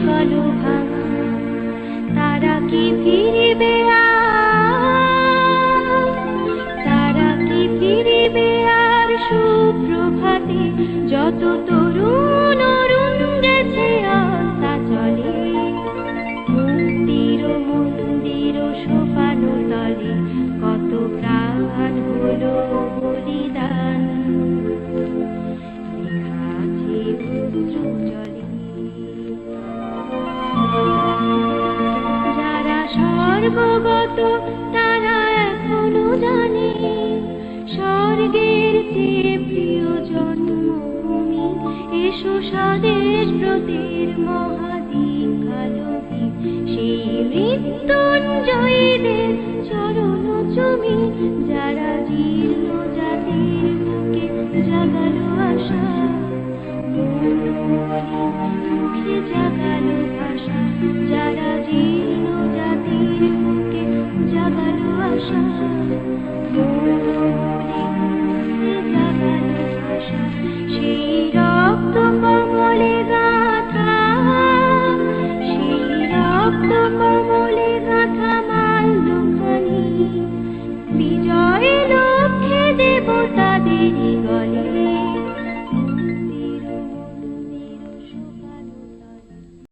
শিকল ভাঙা। তারা তারা কি ফিরিবে সুপ্রভাতে? যত তরুণ অরুণ গেছে আস্তা চলে। মন্দির মন্দির স্বর্গগত তারা এখনও জানে, স্বর্গের চেয়ে প্রিয় জন্মভূমি, এসো স্বদেশ ব্রতের মহাদীক্ষালোভী সেই মৃত্যুঞ্জয়ীদের চরণ চুমি, যারা জীর্ণ জাতির বুকে জাগালো আশা। মুখে জাগালো ভাষা যারা জীর্ণ বুকে জাগালো আশা? জাগালো আশা। সেই রক্ত কমলে গাথা সেই রক্ত কমলে